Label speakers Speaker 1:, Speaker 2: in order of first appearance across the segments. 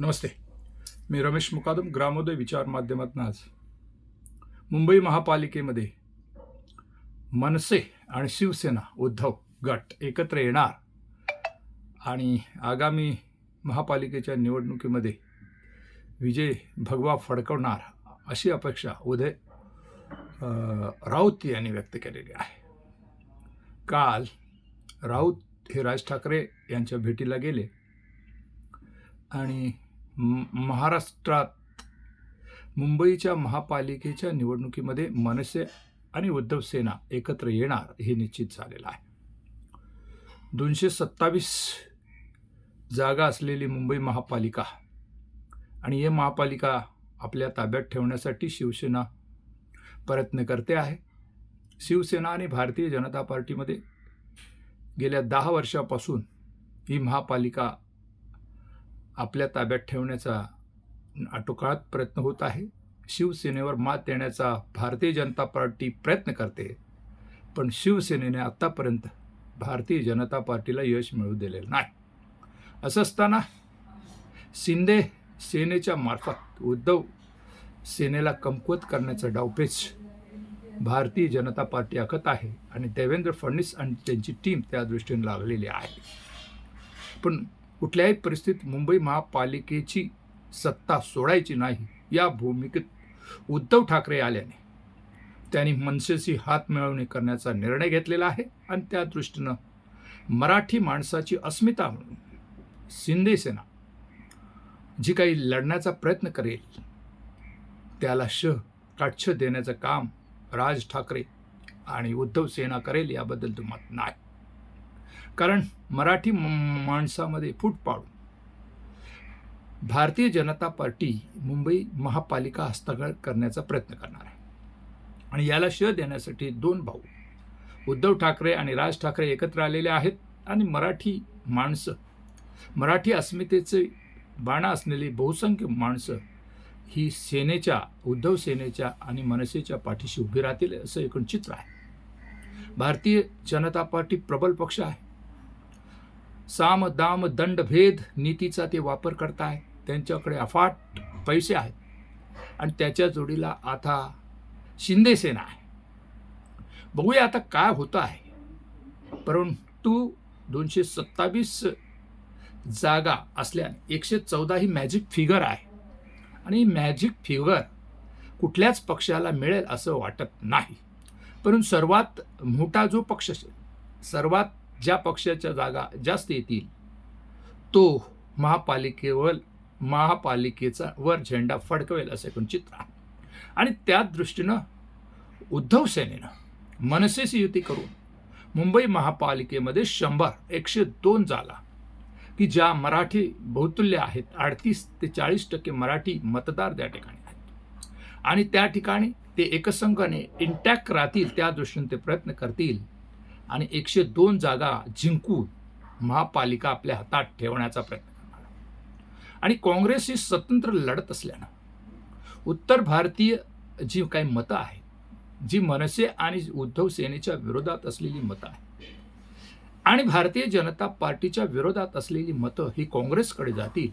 Speaker 1: नमस्ते. मी रमेश मुकादम ग्रामोदय विचार माध्यमातून आज. मुंबई महापालिकेमध्ये मनसे आणि शिवसेना उद्धव गट एकत्र येणार आणि आगामी महापालिकेच्या निवडणुकीमध्ये विजय भगवा फडकवणार अशी अपेक्षा उदय राऊत यांनी व्यक्त केलेली आहे. काल राऊत हे राज ठाकरे यांच्या भेटीला गेले आणि महाराष्ट्रात मुंबईच्या महापालिकेच्या निवडणुकीमध्ये मनसे आणि उद्धव सेना एकत्र येणार हे निश्चित झालेलं आहे. दोनशे सत्तावीस जागा असलेली मुंबई महापालिका आणि हे महापालिका आपल्या ताब्यात ठेवण्यासाठी शिवसेना प्रयत्न करते आहे. शिवसेना आणि भारतीय जनता पार्टीमध्ये गेल्या दहा वर्षापासून ही महापालिका आपल्या ताब्यात ठेवण्याचा आटोकाळात प्रयत्न होत आहे. शिवसेनेवर मात देण्याचा भारतीय जनता पार्टी प्रयत्न करते. पण शिवसेनेने आत्तापर्यंत भारतीय जनता पार्टीला यश मिळू दिलेलं नाही. असं असताना शिंदे सेनेच्या मार्फत उद्धव सेनेला कमकुवत करण्याचा डावपेच भारतीय जनता पार्टी आखत आहे आणि देवेंद्र फडणवीस आणि त्यांची टीम त्या दृष्टीने लागलेली आहे. पण कुठल्याही परिस्थितीत मुंबई महापालिकेची सत्ता सोडायची नाही या भूमिकेत उद्धव ठाकरे आल्याने त्यांनी मनसेशी हात मिळवणी करण्याचा निर्णय घेतलेला आहे आणि त्या दृष्टीनं मराठी माणसाची अस्मिता म्हणून शिंदे सेना जी काही लढण्याचा प्रयत्न करेल त्याला श काच्छ देण्याचं काम राज ठाकरे आणि उद्धव सेना करेल याबद्दल तुम्हाला नाही. कारण मराठी माणसामध्ये फूट पाडून. भारतीय जनता पार्टी मुंबई महापालिका हस्तगत करण्याचा प्रयत्न करणार आहे. आणि याला श देण्यासाठी दोन भाऊ उद्धव ठाकरे आणि राज ठाकरे एकत्र आलेले आहेत आणि मराठी माणसं मराठी अस्मितेचे बाणा असलेली बहुसंख्य माणसं ही सेनेच्या उद्धव सेनेच्या आणि मनसेच्या पाठीशी उभी राहतील असं एकूण चित्र आहे. भारतीय जनता पार्टी प्रबल पक्ष आहे. साम दाम दंड भेद नीतीचा ते वापर करताय त्यांच्याकडे अफाट पैसे आहेत. आणि त्याच्या जोडीला आता शिंदेसेना आहे. बघूया आता काय होतं आहे. परंतु दोनशे सत्तावीस जागा असल्याने एकशे चौदा ही मॅजिक फिगर आहे. आणि मॅजिक फिगर कुठल्याच पक्षाला मिळेल असं वाटत नाही. परंतु सर्वात मोठा जो पक्ष असेल सर्वात ज्या पक्षाच्या जागा जास्त येतील तो महापालिकेवर महापालिकेचा वर झेंडा फडकवेल असं एकूण चित्र आहे आणि त्या दृष्टीनं उद्धव सेनेनं मनसेशी युती करून मुंबई महापालिकेमध्ये शंभर एकशे दोन जागा की ज्या मराठी बहुतुल्य आहेत अडतीस ते चाळीस टक्के मराठी मतदार त्या ठिकाणी आहेत. आणि त्या ठिकाणी ते एकसंघाने इंटॅक्ट राहतील त्या दृष्टीने ते प्रयत्न करतील. आणि एकशे दोन जागा जिंकून महापालिका आपल्या हातात ठेवण्याचा प्रयत्न करणार आणि काँग्रेस ही स्वतंत्र लढत असल्यानं उत्तर भारतीय जी काही मतं आहेत जी मनसे आणि उद्धव सेनेच्या विरोधात असलेली मतं आहेत आणि भारतीय जनता पार्टीच्या विरोधात असलेली मतं ही काँग्रेसकडे जातील.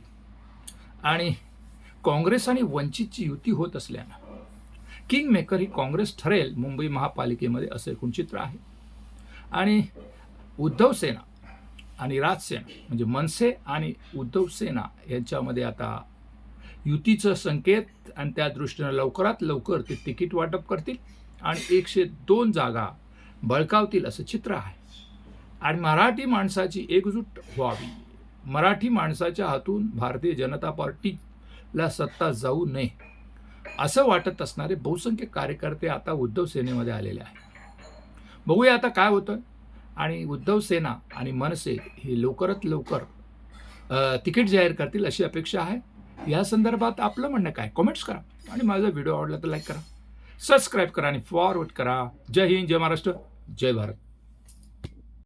Speaker 1: आणि काँग्रेस आणि वंचितची युती होत असल्यानं किंग मेकर ही काँग्रेस ठरेल मुंबई महापालिकेमध्ये असं एकूण चित्र आहे. आणि उद्धव सेना आणि राजसेना म्हणजे मनसे आणि उद्धव सेना यांच्यामध्ये आता युतीचं संकेत आणि त्या दृष्टीनं लवकरात लवकर ते तिकीट वाटप करतील आणि एकशे दोन जागा बळकावतील असं चित्र आहे. आणि मराठी माणसाची एकजूट व्हावी. मराठी माणसाच्या हातून भारतीय जनता पार्टीला सत्ता जाऊ नये. असं वाटत असणारे बहुसंख्य कार्यकर्ते आता उद्धव सेनेमध्ये आलेले आहेत. बघूया आता काय होतं आणि उद्धव सेना आणि मनसे हे लवकरात लवकर तिकीट जाहीर करतील अशी अपेक्षा आहे. या संदर्भात आपलं म्हणणं काय? कमेंट्स करा. आणि माझा व्हिडिओ आवडला तर लाईक करा. सबस्क्राईब करा आणि फॉरवर्ड करा. जय हिंद जय महाराष्ट्र जय भारत.